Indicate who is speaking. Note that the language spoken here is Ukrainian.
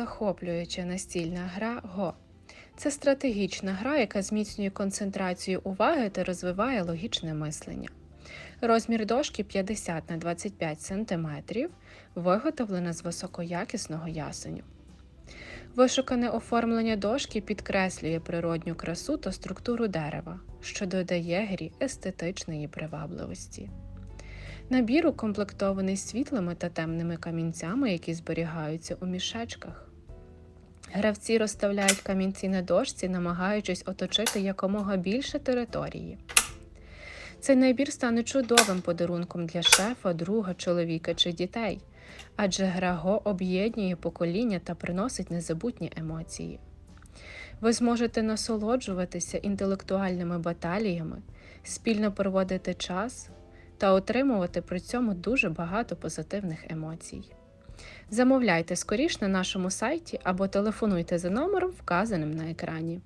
Speaker 1: Захоплююча настільна гра Го. Це стратегічна гра, яка зміцнює концентрацію уваги та розвиває логічне мислення. Розмір дошки 50 на 25 см, виготовлена з високоякісного ясеню. Вишукане оформлення дошки підкреслює природню красу та структуру дерева, що додає грі естетичної привабливості. Набір укомплектований світлими та темними камінцями, які зберігаються у мішечках. Гравці розставляють камінці на дошці, намагаючись оточити якомога більше території. Цей набір стане чудовим подарунком для шефа, друга, чоловіка чи дітей, адже гра Го об'єднує покоління та приносить незабутні емоції. Ви зможете насолоджуватися інтелектуальними баталіями, спільно проводити час та отримувати при цьому дуже багато позитивних емоцій. Замовляйте скоріш на нашому сайті або телефонуйте за номером, вказаним на екрані.